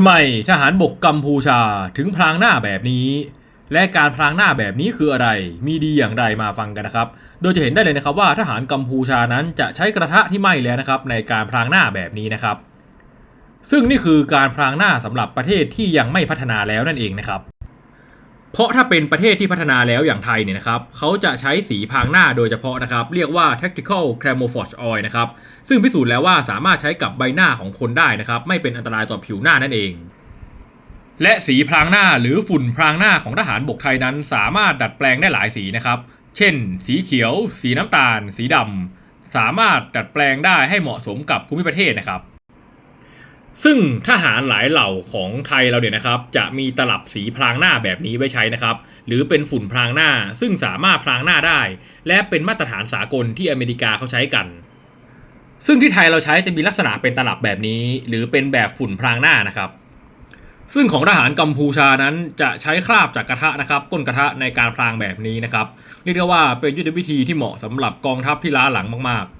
ทำไมทหารบกกัมพูชาถึงพลางหน้าแบบนี้ และการพลางหน้าแบบนี้คืออะไร มีดีอย่างไรมาฟังกันนะครับ โดยจะเห็นได้เลยนะครับว่าทหารกัมพูชานั้นจะใช้กระทะที่ไหม้แล้วนะครับ ในการพลางหน้าแบบนี้นะครับ ซึ่งนี่คือการพลางหน้าสำหรับประเทศที่ยังไม่พัฒนาแล้วนั่นเองนะครับ เพราะถ้าเป็นประเทศที่พัฒนาแล้วอย่างไทยเนี่ยนะครับเขาจะใช้สีพรางหน้าโดยเฉพาะนะครับ เรียกว่า tactical camouflage oil นะครับ ซึ่งพิสูจน์แล้วว่าสามารถใช้กับใบหน้าของคนได้นะครับ ไม่เป็นอันตรายต่อผิวหน้านั่นเอง และสีพรางหน้าหรือฝุ่นพรางหน้าของทหารบกไทยนั้น สามารถดัดแปลงได้หลายสีนะครับ เช่น สีเขียว สีน้ำตาล สีดำสามารถดัดแปลงได้ให้เหมาะสมกับภูมิประเทศนะครับ ซึ่งทหารหลายเหล่าของไทยเราเนี่ยนะครับ จะมีตลับสีพรางหน้าแบบนี้ไว้ใช้นะครับ หรือเป็นฝุ่นพรางหน้า ซึ่งสามารถพรางหน้าได้ และเป็นมาตรฐานสากลที่อเมริกาเขาใช้กัน ซึ่งที่ไทยเราใช้จะมีลักษณะเป็นตลับแบบนี้ หรือเป็นแบบฝุ่นพรางหน้านะครับ ซึ่งของทหารกัมพูชานั้นจะใช้คราบจากกระทะนะครับก้นกระทะในการพรางแบบนี้นะครับเรียกได้ว่าเป็นยุทธวิธีที่เหมาะสำหรับกองทัพที่ล้าหลังมากๆ